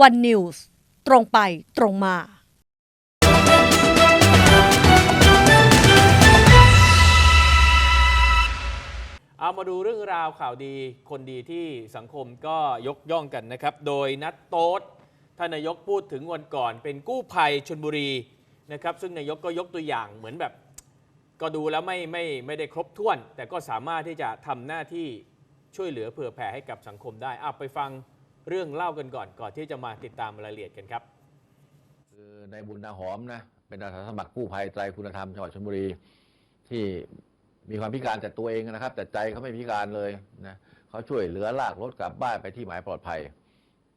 วันนิวส์ตรงไปตรงมาเอามาดูเรื่องราวข่าวดีคนดีที่สังคมก็ยกย่องกันนะครับ โดยนัดโต๊ดท่านนายกพูดถึงวันก่อน เป็นกู้ภัยชนบุรีนะครับซึ่งนายกก็ยกตัวอย่างเหมือนแบบ ก็ดูแล้วไม่ไม่ไม่ได้ครบถ้วน แต่ก็สามารถที่จะทำหน้าที่ช่วยเหลือเผื่อแผ่ให้กับสังคมได้อาไปฟัง เรื่องเล่ากันก่อนก่อนที่จะมาติดตามรายละเอียดกันครับคือในบุญนาหอมนะเป็นอาสาสมัครกู้ภัยไตรคุณธรรมจังหวัดชลบุรี ที่มีความพิการแต่ตัวเองนะครับ แต่ใจเขาไม่พิการเลยนะเขาช่วยเหลือลากรถกลับบ้านไปที่หมายปลอดภัย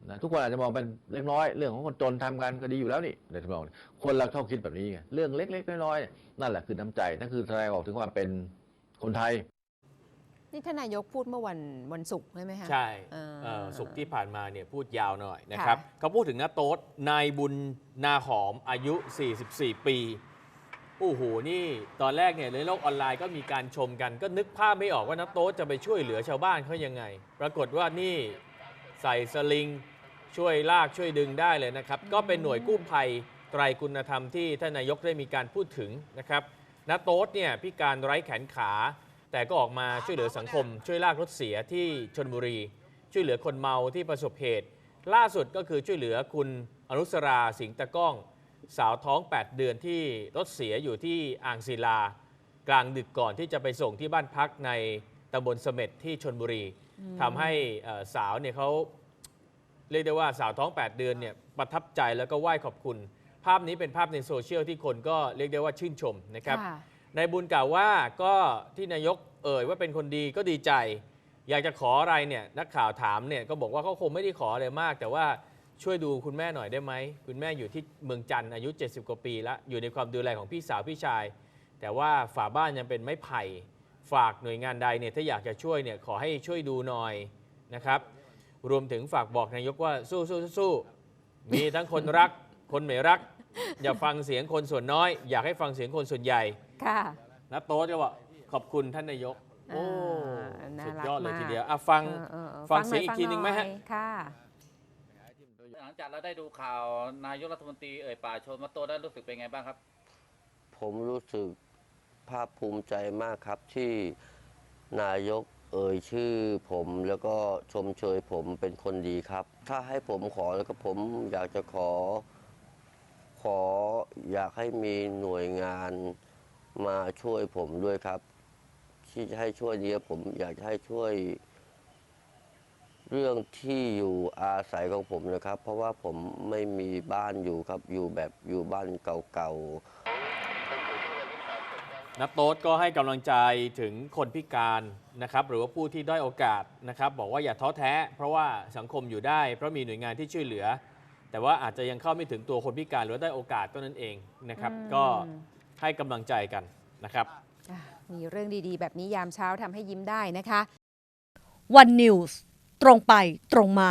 นะทุกคนอาจจะมองเป็นเล็กน้อย เรื่องของคนจนทำกันก็ดีอยู่แล้วนี่ในทำนองคนเราชอบคิดแบบนี้ไงเรื่องเล็กๆน้อยๆนั่นแหละคือน้ำใจนั่นคือแสดงออกถึงความเป็นคนไทย นี่ท่านนายกพูดเมื่อวันวันศุกร์ใช่ไหมคะใช่อ่าเอ่อสุกร์ที่ผ่านมาเนี่ยพูดยาวหน่อยนะครับค่ะเขาพูดถึงนาโต๊ดนายบุญนาหอมอายุ 44 ปีโอ้โหนี่ตอนแรกเนี่ยในโลกออนไลน์ก็มีการชมกัน ก็นึกภาพไม่ออกว่านาโต๊ดจะไปช่วยเหลือชาวบ้านเขายังไง ปรากฏว่านี่ใส่สลิงช่วยลากช่วยดึงได้เลยนะครับ ก็เป็นหน่วยกู้ภัยไตรคุณธรรมที่ท่านนายกได้มีการพูดถึงนะครับนาโต๊ดเนี่ยพิการไร้แขนขา แต่ก็ออกมาช่วยเหลือสังคม ช่วยลากรถเสียที่ชนบุรี ช่วยเหลือคนเมาที่ประสบเหตุ ล่าสุดก็คือช่วยเหลือคุณอนุสราสิงห์ตะก้อง สาวท้อง 8 เดือนที่รถเสียอยู่ที่อ่างศิลา กลางดึกก่อนที่จะไปส่งที่บ้านพักในตำบลเสม็ดที่ชนบุรีทำให้เอ่อสาวเนี่ยเขาเรียกได้ว่าสาวท้อง 8 เดือนเนี่ยประทับใจแล้วก็ไหว้ขอบคุณ ภาพนี้เป็นภาพในโซเชียลที่คนก็เรียกได้ว่าชื่นชมนะครับค่ะ นายบุญกล่าวว่าก็ที่นายกเอ่ยว่าเป็นคนดีก็ดีใจ อยากจะขออะไรเนี่ยนักข่าวถามเนี่ยก็บอกว่าเขาคงไม่ได้ขออะไรมาก แต่ว่าช่วยดูคุณแม่หน่อยได้ไหม คุณแม่อยู่ที่เมืองจันทร์อายุ 70 กว่าปีแล้วอยู่ในความดูแลของพี่สาวพี่ชาย แต่ว่าฝาบ้านยังเป็นไม้ไผ่ ฝากหน่วยงานใดเนี่ยถ้าอยากจะช่วยเนี่ยขอให้ช่วยดูหน่อยนะครับ รวมถึงฝากบอกนายกว่าสู้สู้สู้มีทั้งคนรัก คนไม่รัก อย่าฟังเสียงคนส่วนน้อย อยากให้ฟังเสียงคนส่วนใหญ่ ค่ะนะโต๊ดก็บอกขอบคุณท่านนายก โอ้ อ่าน่าสุดรักยอดเลยมาก ทีเดียวอะฟัง เออเออเออฟังเสียงน่อีกทีหนึ่งไหมฮะ อยค่ะ หลังจากเราได้ดูข่าวนายกรัฐมนตรีเอ่ยป่ากชนมาโตได้รู้สึกเป็นไงบ้างครับ ผมรู้สึกภาคภูมิใจมากครับที่นายกเอ่ยชื่อผมแล้วก็ชมเชยผมเป็นคนดีครับ ถ้าให้ผมขอแล้วก็ผมอยากจะขอ ขออยากให้มีหน่วยงาน มาช่วยผมด้วยครับ ที่จะให้ช่วยนี้ผมอยากจะให้ช่วย เรื่องที่อยู่อาศัยของผมนะครับ เพราะว่าผมไม่มีบ้านอยู่ครับ อยู่แบบอยู่บ้านเก่าๆนับโต๊ดก็ให้กำลังใจถึงคนพิการนะครับ หรือว่าผู้ที่ด้อยโอกาสนะครับ บอกว่าอย่าท้อแท้ เพราะว่าสังคมอยู่ได้ เพราะมีหน่วยงานที่ช่วยเหลือ แต่ว่าอาจจะยังเข้าไม่ถึงตัวคนพิการหรือว่าได้อยโอกาสเท่านั้นเองนะครับอืมก็ ให้กำลังใจกันนะครับมีเรื่องดีๆ แบบนี้ยามเช้าทำให้ยิ้มได้นะคะ วันนิวส์ตรงไปตรงมา